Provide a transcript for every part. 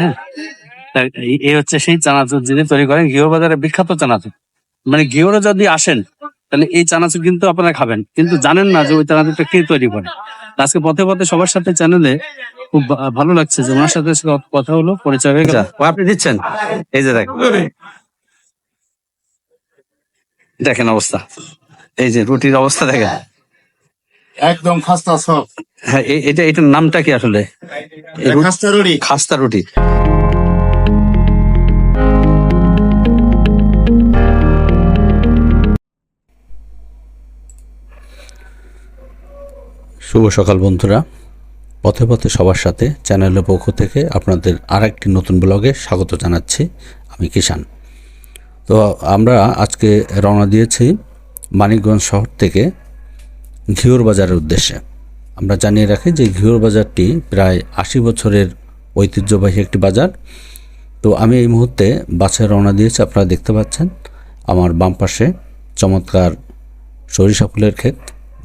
হ্যাঁ এই- হচ্ছে সেই চানাচুর যিনি তৈরি করেন, ঘিওর বাজারে বিখ্যাত চানাচুর। মানে ঘিওরে যদি আসেন, তাহলে এই চানাচুর কিন্তু আপনারা খাবেন। কিন্তু জানেন না যে ওই চানাচুরটা কে তৈরি করে। আজকে পথে পথে সবার সাথে চ্যানেলে খুব ভালো লাগছে যে ওনার সাথে কথা হলো, পরিচয় হয়ে গেল। আপনি দিচ্ছেন? এই যে দেখেন। দেখেন অবস্থা। এই যে রুটির অবস্থা দেখেন। একদম খাস্তা সব। হ্যাঁ এটা এটার নামটা কি আসলে? খাস্তা রুটি। খাস্তা রুটি। শুভ সকাল বন্ধুরা। পথে পথে সবার সাথে চ্যানেলের পক্ষ থেকে আপনাদের আর একটি নতুন ব্লগে স্বাগত জানাচ্ছি আমি কিষান তো আমরা আজকে রওনা দিয়েছি মানিকগঞ্জ শহর থেকে ঘিওর বাজারের উদ্দেশ্যে। আমরা জানিয়ে রাখি যে ঘিওর বাজারটি প্রায় আশি বছরের ঐতিহ্যবাহী একটি বাজার। তো আমি এই মুহূর্তে বাসে রওনা দিয়েছি, আপনারা দেখতে পাচ্ছেন। আমার বাম পাশে চমৎকার সরিষা ফুলের ক্ষেত,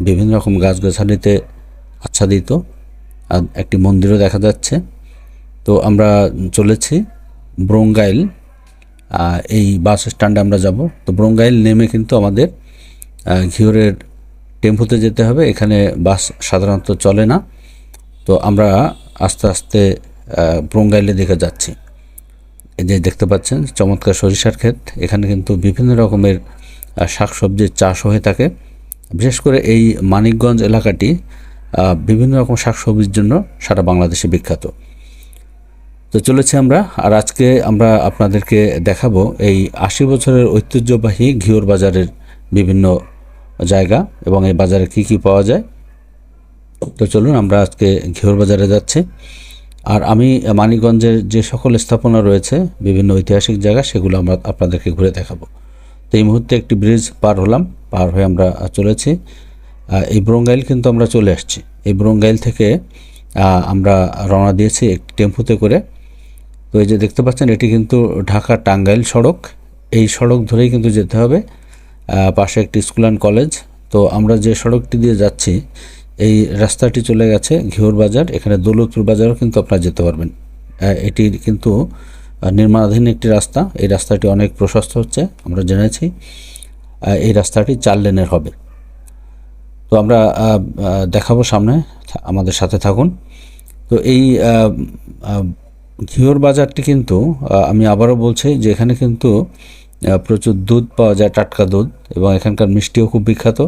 বিভিন্ন রকম গাছগাছালিতে আচ্ছাদিত, আর একটি মন্দিরও দেখা যাচ্ছে। তো আমরা চলেছি ব্রঙ্গাইল এই বাস স্ট্যান্ডে আমরা যাব। তো ব্রঙ্গাইল নেমে কিন্তু আমাদের ঘিওরের টেম্পুতে যেতে হবে, এখানে বাস সাধারণত চলে না। তো আমরা আস্তে আস্তে ব্রঙ্গাইলের দিকে যাচ্ছি। এই যে দেখতে পাচ্ছেন, চমৎকার সরিষার ক্ষেত। এখানে কিন্তু বিভিন্ন রকমের শাকসবজির চাষ হয়ে থাকে। বিশেষ করে এই মানিকগঞ্জ এলাকাটি বিভিন্ন রকম শাকসবজির জন্য সারা বাংলাদেশে বিখ্যাত। তো চলেছি আমরা, আর আজকে আমরা আপনাদেরকে দেখাবো এই আশি বছরের ঐতিহ্যবাহী ঘিওর বাজারের বিভিন্ন জায়গা এবং এই বাজারে কি কি পাওয়া যায়। তো চলুন আমরা আজকে ঘিওর বাজারে যাচ্ছি। আর আমি মানিকগঞ্জের যে সকল স্থাপনা রয়েছে, বিভিন্ন ঐতিহাসিক জায়গা, সেগুলো আমরা আপনাদেরকে ঘুরে দেখাবো। তো এই মুহূর্তে একটি ব্রিজ পার হলাম, পার হয়ে আমরা চলেছি। এই ব্রঙ্গাইল কিন্তু আমরা চলে আসছি। এই ব্রঙ্গাইল থেকে আমরা রওনা দিয়েছি একটি টেম্পুতে করে। তো এই যে দেখতে পাচ্ছেন, এটি কিন্তু ঢাকা টাঙ্গাইল সড়ক। এই সড়ক ধরেই কিন্তু যেতে হবে। পাশে একটি স্কুল অ্যান্ড কলেজ। তো আমরা যে সড়কটি দিয়ে যাচ্ছি, এই রাস্তাটি চলে গেছে ঘিওর বাজার। এখানে দৌলতপুর বাজারও কিন্তু আপনারা যেতে পারবেন। এটি কিন্তু নির্মাণাধীন একটি রাস্তা। এই রাস্তাটি অনেক প্রশস্ত হচ্ছে, আমরা জেনেছি। এই রাস্তাটি চার লেনের হবে। তো আমরা দেখাবো সামনে আমাদের সাথে থাকুন। তো এই ঘিওর বাজারটি কিন্তু আমি আবারও বলছি যে এখানে কিন্তু প্রচুর দুধ পাওয়া যায়, টাটকা দুধ, এবং এখানকার মিষ্টিও খুব বিখ্যাত।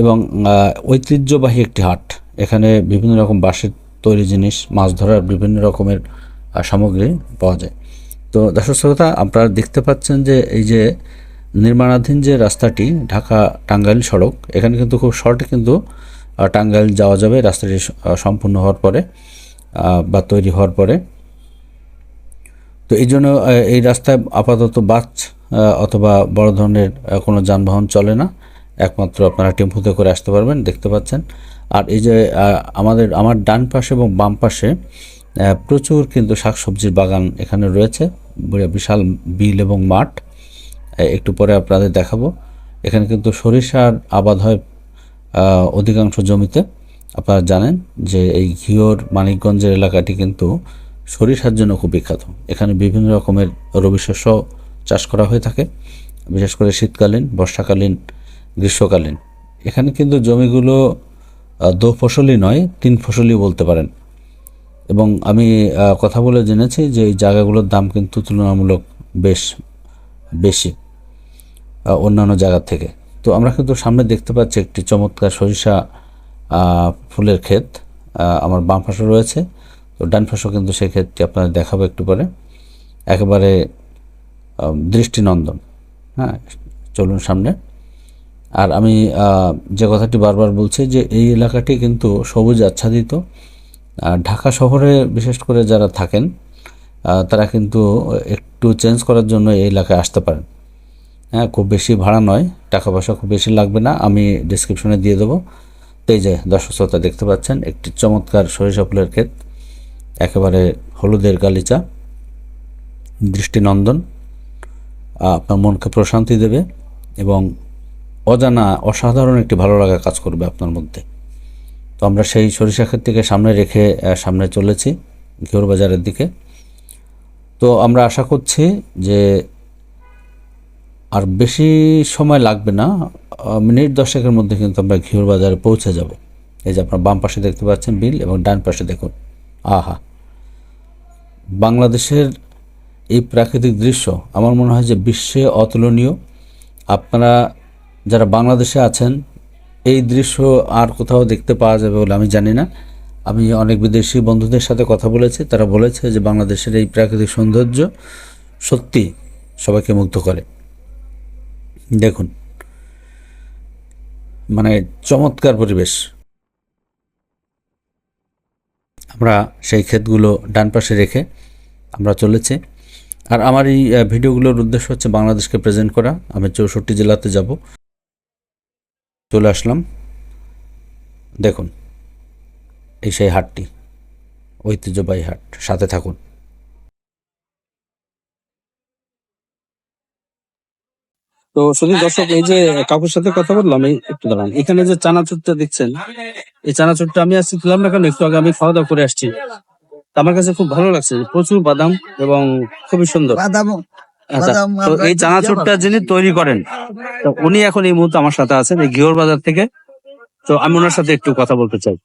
এবং ঐতিহ্যবাহী একটি হাট। এখানে বিভিন্ন রকম বাঁশের তৈরি জিনিস, মাছ ধরার বিভিন্ন রকমের সামগ্রী পাওয়া যায়। তো দর্শক শ্রোতা, আপনারা দেখতে পাচ্ছেন যে এই যে নির্মাণাধীন যে রাস্তাটি, ঢাকা টাঙ্গাইল সড়ক, এখানে কিন্তু খুব শর্টে কিন্তু টাঙ্গাইল যাওয়া যাবে। রাস্তাটি সম্পূর্ণ হওয়ার পরে বা তৈরি হওয়ার পরে। তো এই জন্য এই রাস্তায় আপাতত বাস অথবা বড় ধরনের কোনো যানবাহন চলে না। একমাত্র আপনারা টেম্পুতে করে আসতে পারবেন, দেখতে পাচ্ছেন। আর এই যে আমাদের, আমার ডান পাশে এবং বাম পাশে প্রচুর কিন্তু শাকসবজির বাগান এখানে রয়েছে। বিশাল বিল এবং মাঠ। একটু পরে আপনাদের দেখাবো। এখানে কিন্তু সরিষার আবাদ হয় অধিকাংশ জমিতে। আপনারা জানেন যে এই ঘিওর, মানিকগঞ্জের এলাকাটি কিন্তু সরিষার জন্য খুব বিখ্যাত। এখানে বিভিন্ন রকমের রবি শস্য চাষ করা হয়ে থাকে, বিশেষ করে শীতকালীন, বর্ষাকালীন, গ্রীষ্মকালীন। এখানে কিন্তু জমিগুলো দো ফসলি নয়, তিন ফসলি বলতে পারেন। এবং আমি কথা বলে জেনেছি যে এই জায়গাগুলোর দাম কিন্তু তুলনামূলক বেশ বেশি অন্যান্য জায়গা থেকে। তো আমরা কিন্তু সামনে দেখতে পাচ্ছি একটি চমৎকার সরিষা ফুলের ক্ষেত আমার বাম পাশে রয়েছে। ডান পাশেও কিন্তু সেক্ষেত্রে আপনাদের দেখাবো একটু পরে। একেবারে দৃষ্টিনন্দন। হ্যাঁ চলুন সামনে। আর আমি যে কথাটি বারবার বলছি যে এই এলাকাটি কিন্তু সবুজ আচ্ছাদিত। ঢাকা শহরে বিশেষ করে যারা থাকেন তারা কিন্তু একটু চেঞ্জ করার জন্য এই এলাকায় আসতে পারেন। হ্যাঁ খুব বেশি ভাড়া নয়, টাকা পয়সা খুব বেশি লাগবে না। আমি ডিসক্রিপশনে দিয়ে দেবো। তো এই যে দর্শক শ্রোতা দেখতে পাচ্ছেন, একটি চমৎকার সরিষা ফুলের ক্ষেত। একেবারে হলুদের গালিচা, দৃষ্টিনন্দন আপনার মনকে প্রশান্তি দেবে এবং অজানা, অসাধারণ একটি ভালো লাগা কাজ করবে আপনার মধ্যে। তো আমরা সেই সরিষা ক্ষেত থেকে সামনে রেখে সামনে চলেছি ঘিওর বাজারের দিকে। তো আমরা আশা করছি যে আর বেশি সময় লাগবে না মিনিট দশেকের মধ্যে কিন্তু আমরা ঘিওর বাজারে পৌঁছে যাব। এই যে আপনার বাম পাশে দেখতে পাচ্ছেন বিল এবং ডান পাশে দেখুন। আহা! বাংলাদেশের এই প্রাকৃতিক দৃশ্য আমার মনে হয় যে বিশ্বে অতুলনীয়। আপনারা যারা বাংলাদেশে আছেন, এই দৃশ্য আর কোথাও দেখতে পাওয়া যাবে বলে আমি জানি না। আমি অনেক বিদেশি বন্ধুদের সাথে কথা বলেছি, তারা বলেছে যে বাংলাদেশের এই প্রাকৃতিক সৌন্দর্য সত্যি সবাইকে মুগ্ধ করে। দেখুন মানে চমৎকার পরিবেশ। আমরা সেই ক্ষেতগুলো ডান পাশে রেখে আমরা চলেছি। আর আমার এই ভিডিওগুলোর উদ্দেশ্য হচ্ছে বাংলাদেশকে প্রেজেন্ট করা। আমি চৌষট্টি জেলাতে যাব। চলে আসলাম। দেখুন, এই সেই হাটটি, ঐতিহ্যবাহী হাট। সাথে থাকুন। তো শুধু দর্শক এই যে কাকুর সাথে কথা বললাম এই একটু দাঁড়ান। এখানে যে চানাচুরটা দেখছেন এই চানাচুরটা আমি আসছি ছিলাম না কারণ একটু আগে আমি খাওয়া দাওয়া করে আসছি। আমার কাছে খুব ভালো লাগছে প্রচুর বাদাম এবং খুবই সুন্দর। আচ্ছা এই চানাচুরটা যিনি তৈরি করেন তো উনি এখন এই মুহূর্তে আমার সাথে আছেন এই ঘিওর বাজার থেকে। তো আমি ওনার সাথে একটু কথা বলতে চাই।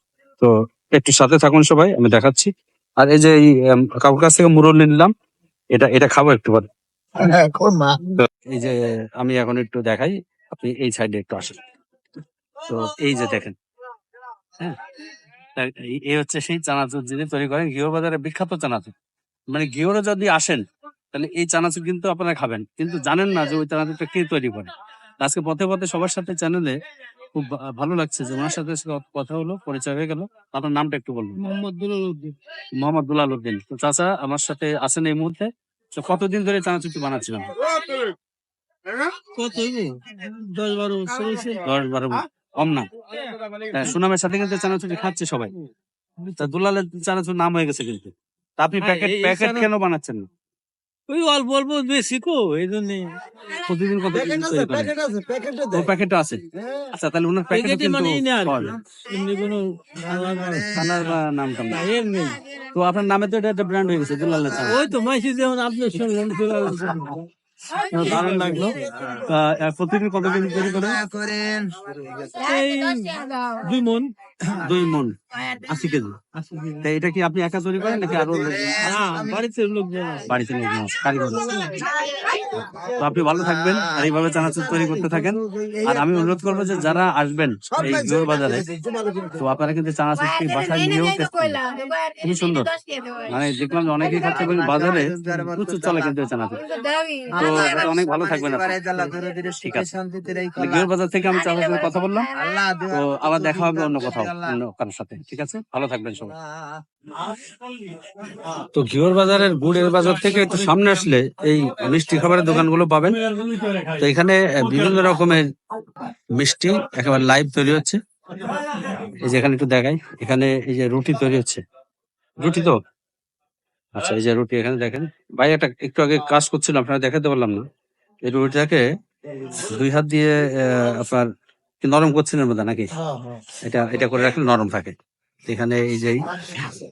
তো একটু সাথে থাকুন সবাই আমি দেখাচ্ছি। আর এই যে এই কাকুর কাছ থেকে মুরল নিলাম এটা এটা খাব একটু পরে। এই যে আমি এখন একটু দেখাই আপনি এই সাইডে একটু আসেন। তো এই যে দেখেন হ্যাঁ এই- হচ্ছে সেই চানাচুর যিনি তৈরি করেন ঘিওর বাজারে বিখ্যাত চানাচুর। মানে ঘিওরে যদি আসেন তাহলে এই চানাচুর কিন্তু আপনারা খাবেন। কিন্তু জানেন না যে ওই চানাচুরটা কে তৈরি করে। আজকে পথে পথে সবার সাথে চ্যানেলে খুব ভালো লাগছে যে ওনার সাথে কথা হলো পরিচয় হয়ে গেল। আপনার নামটা একটু বলুন। মোহাম্মদ দুলাল উদ্দিন। মোহাম্মদ দুলাল উদ্দিন। তো চাচা আমার সাথে আছেন এই মুহূর্তে। তো কতদিন ধরে চানাচুরটি বানাচ্ছিলাম? কত দশ বারো বছর দশ বারো। কম না। সুনামের সাথে কিন্তু চানাচুরি খাচ্ছে সবাই। তা দুলালের চানাচুর নাম হয়ে গেছে কিন্তু। তা আপনি হ্যাঁ, প্যাকেট প্যাকেট কেন বানাচ্ছেন না? ওই অল্প অল্প বেশি কো এই জন্য। প্রতিদিন কত ও প্যাকেট আছে? আচ্ছা তাহলে ওনার প্যাকেট কিন্তু মানে। যায়। এমনি কোনো থানার বা নাম টাম নেই। এর নেই। তো আপনার নামে তো এটা একটা ব্র্যান্ড হয়ে গেছে দুলালের চানা ওই তো মাইসি যেমন আপনার শুনলেন দুলাল দারুণ লাগল। প্রতিদিন কত কেজি তৈরি করেন। এই দুই মন। দুই মন আশি কেজি। তা এটা কি আপনি একা তৈরি করেন নাকি আরও লোক- বাড়িতে লোকজন বাড়িতে লোকজন কারিগর তো আপনি ভালো থাকবেন আর এইভাবে চানাচুর তৈরি করতে থাকেন। আর আমি অনুরোধ করব যে যারা আসবেন এই জোর বাজারে তো আপনারা কিন্তু চানাচুরটি বাসায় নিয়েও খুবই সুন্দর। মানে দেখলাম যে অনেকেই খাচ্ছে বাজারে প্রচুর চলে কিন্তু চানাচুর। তো এটা অনেক ভালো থাকবেন। ঠিক আছে। বাজার থেকে আমি চানাচুর কথা বললাম। তো আবার দেখা হবে অন্য কোথাও। অন্য কারোর সাথে ঠিক আছে? ভালো থাকবেন সবাই। তো ঘিওর বাজারের গুড়ের বাজার থেকে একটু সামনে আসলে এই মিষ্টি খাবারের দোকানগুলো পাবেন। তো এখানে বিভিন্ন রকমের মিষ্টি একেবারে লাইভ তৈরি হচ্ছে। এই যে এখানে একটু দেখাই এখানে এই যে রুটি তৈরি হচ্ছে। রুটি তো? আচ্ছা এই যে রুটি এখানে দেখেন। ভাই একটা একটু আগে কাজ করছিল আপনারা দেখাতে পারলাম না। এই রুটিটাকে দুই হাত দিয়ে আহ, আপনার নরম করছিলেন বোধ নাকি? এটা এটা করে রাখলে নরম থাকে। এখানে এই যে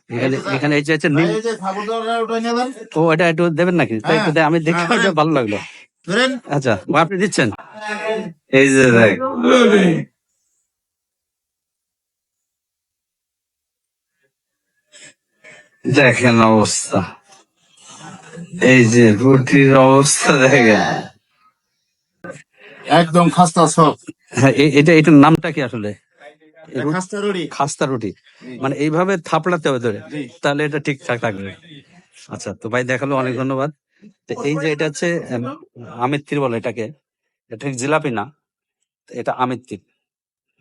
এখানে এখানে এই যে নীল ও এটা একটু দেবেন নাকি? তাই একটু দে- আমি দেখে এটা ভালো লাগল। আচ্ছা ও আপনি দিচ্ছেন? এই যে দেখেন অবস্থা। এই যে রুটির অবস্থা দেখেন। একদম খাস্তা সব হ্যাঁ এটা এটার নামটা কি আসলে? খাস্তা রুটি। মানে এইভাবে থাপড়াতে হবে ধরে। তাহলে এটা ঠিকঠাক থাকবে আচ্ছা তো ভাই দেখাল অনেক ধন্যবাদ। তো এই যে এটা হচ্ছে আমিত্তির বলে এটাকে। এটা ঠিক জিলাপি না এটা আমিত্তির।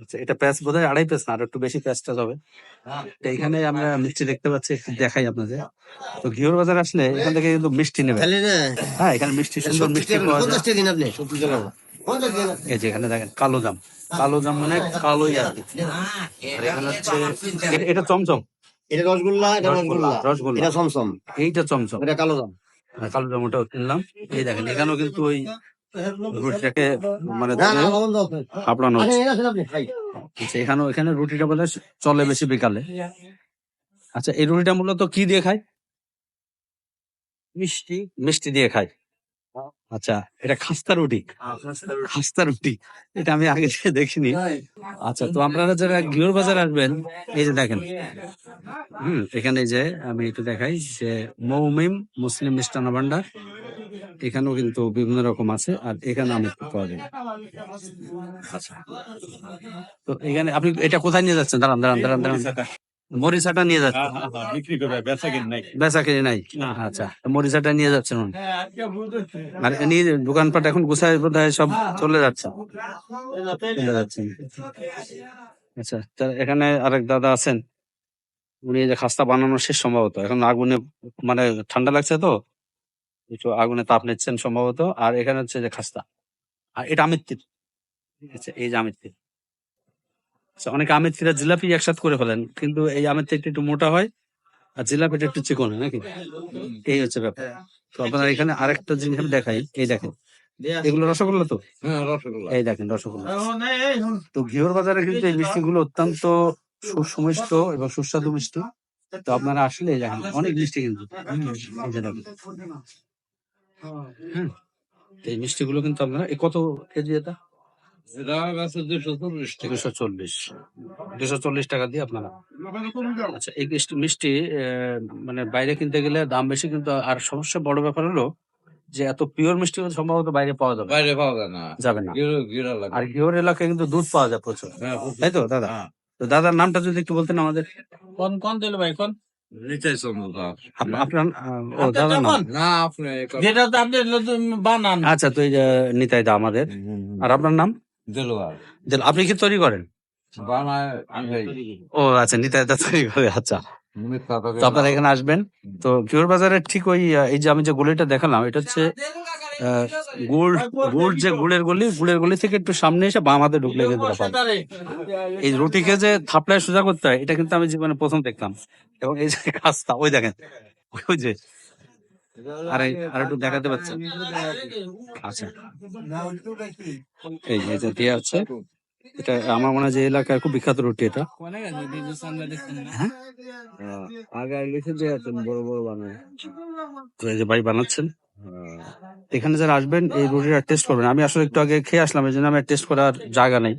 আচ্ছা এটা প্যাঁচ বোধ হয় আড়াই প্যাঁচ না আর একটু বেশি প্যাঁচটা হবে। তো এখানে আমরা মিষ্টি দেখতে পাচ্ছি একটু দেখাই আপনাদের। তো ঘিওর বাজার আসলে এখান থেকে কিন্তু মিষ্টি নেবে হ্যাঁ এখানে মিষ্টি সুন্দর মিষ্টি পাওয়া যায়। এই যে এখানে দেখেন কালো জাম। কালো জাম মানে কালোই আর কি। আর এখানে হচ্ছে এটা- চমচম। এটা রসগোল্লা এটা রসগোল্লা রসগোল্লা। এটা সমসম এইটা চমচম। এটা কালো দাম কালো জাম ওটাও কিনলাম। এই দেখেন এখানেও কিন্তু ওই রুটিটাকে মানে না না লবণ দাও আপনি। আপনানো আচ্ছা, খাই। আচ্ছা এখানেও এখানে রুটিটা বলে চলে বেশি বিকালে। আচ্ছা এই রুটিটা মূলত কি দিয়ে খায়? মিষ্টি। মিষ্টি দিয়ে খায়। আচ্ছা এটা খাস্তা রুটি। খাস্তা রুটি। এটা আমি আগে থেকে দেখিনি। আচ্ছা তো আপনারা যারা গিওর বাজার আসবেন এই যে দেখেন। হুম এখানে যে আমি একটু দেখাই যে মৌমিম মুসলিম মিষ্টান্ন ভান্ডার। এখানেও কিন্তু বিভিন্ন রকম আছে আর এখানে আমি পাওয়া যায়। আচ্ছা। তো এখানে আপনি এটা কোথায় নিয়ে যাচ্ছেন? দাঁড়ান দাঁড়ান দাঁড়ান দাঁড়ান। মরিচাটা নিয়ে বিক্রি করে বেচা কিন নাই। বেচা কিনে নাই। আচ্ছা মরিচাটা নিয়ে যাচ্ছেন আর নিয়ে দোকানপাট এখন গুছায় বোধ সব চলে যাচ্ছে। চলে যাচ্ছেন। আচ্ছা তা এখানে আরেক দাদা আছেন। উনি যে খাস্তা বানানো শেষ সম্ভবত। এখন আগুনে মানে ঠান্ডা লাগছে তো একটু আগুনে তাপ নিচ্ছেন সম্ভবত। আর এখানে হচ্ছে যে খাস্তা। আর এটা আমির তীর আচ্ছা এই যে আমির তীর আচ্ছা, অনেকে আমের তীর জিলাপি একসাথে করে ফেলেন কিন্তু এই আমির তীরটা একটু মোটা হয় আর জিলাপিটা একটু চিকন হয় নাকি? এই হচ্ছে ব্যাপার। তো আপনার এখানে আরেকটা জিনিস আমি দেখাই এই দেখেন। এগুলো রসগোল্লা তো? এই দেখেন রসগোল্লা। তো ঘিওর বাজারে কিন্তু এই মিষ্টিগুলো অত্যন্ত সুমিষ্ট এবং সুস্বাদু মিষ্টি। তো আপনারা আসলে এই দেখেন অনেক মিষ্টি কিন্তু। এই যে দেখেন। এই মিষ্টিগুলো কিন্তু আপনারা এই কত কেজি এটা? দুশো চল্লিশ দুশো চল্লিশ। টাকা দিয়ে আপনারা আচ্ছা এই মিষ্টি মানে বাইরে কিনতে গেলে দাম বেশি কিন্তু আর সমস্যা বড় ব্যাপার হলো যে এত পিওর মিষ্টি সম্ভবত বাইরে পাওয়া যাবে বাইরে পাওয়া যায় না। যাবে না। আর ঘিওর এলাকায় কিন্তু দুধ পাওয়া যায় প্রচুর। তাই তো দাদা? তো দাদার নামটা যদি একটু বলতেন আমাদের। কোন কোন দিল ভাই কোন? নিতাই চন্দ্রদাস আপনার ও দাদার নাম। না আপনি যেটা আপনি বানান। আচ্ছা তো এই নিতাই দা আমাদের। আর আপনার নাম? আপনি কি তৈরি করেন? ও আচ্ছা নিতাই দা তৈরি করে আচ্ছা। তো আপনারা এখানে আসবেন। তো কিউর বাজারে ঠিক ওই এই যে আমি যে গলিটা দেখালাম এটা হচ্ছে গুড় গুড় যে গুড়ের গলি গুড়ের গলি থেকে একটু সামনে এসে বাম হাতে ঢুকলে কিন্তু এই রুটিকে যে থাপড়ায় সোজা করতে হয় এটা কিন্তু আমি জীবনে প্রথম দেখলাম এবং এই যে কাজটা ওই দেখেন ওই যে আর আর একটু দেখাতে পাচ্ছেন। আচ্ছা। এই যে দেওয়া হচ্ছে। এটা আমার মনে হয় যে এলাকার খুব বিখ্যাত রুটি এটা। হ্যাঁ? আগে লিখে বড় বড় বানায়। তো এই যে ভাই বানাচ্ছেন। এখানে যারা আসবেন এই রুটিটা টেস্ট করবেন। আমি আসলে একটু আগে খেয়ে আসলাম এই জন্য আমার টেস্ট করার জায়গা নেই।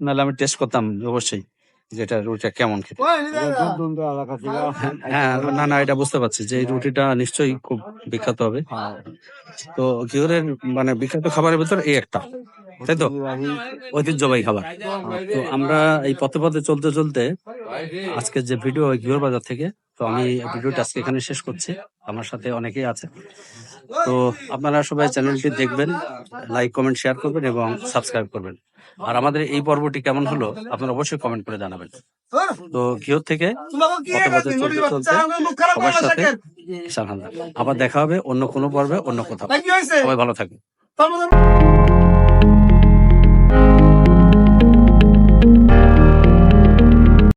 নাহলে আমি টেস্ট করতাম অবশ্যই। যেটা রুটিটা কেমন খেতে? ছিল হ্যাঁ না না এটা বুঝতে পারছি যে এই রুটিটা নিশ্চয়ই খুব বিখ্যাত হবে। তো ঘিওরের মানে বিখ্যাত খাবারের ভিতর এই একটা। তাই তো? ঐতিহ্যবাহী খাবার। তো আমরা এই পথে পথে চলতে চলতে আজকে যে ভিডিও ঘিওর বাজার থেকে তো আমি ভিডিওটা আজকে এখানে শেষ করছি। আমার সাথে অনেকেই আছে। তো আপনারা সবাই চ্যানেলটি দেখবেন লাইক কমেন্ট শেয়ার করবেন এবং সাবস্ক্রাইব করবেন। আর আমাদের এই পর্বটি কেমন হলো আপনারা অবশ্যই কমেন্ট করে জানাবেন। তো ঘিওর থেকে পথে পথে চলতে চলতে সবার সাথে আবার দেখা হবে অন্য কোনো পর্বে অন্য কোথাও। সবাই ভালো থাকবেন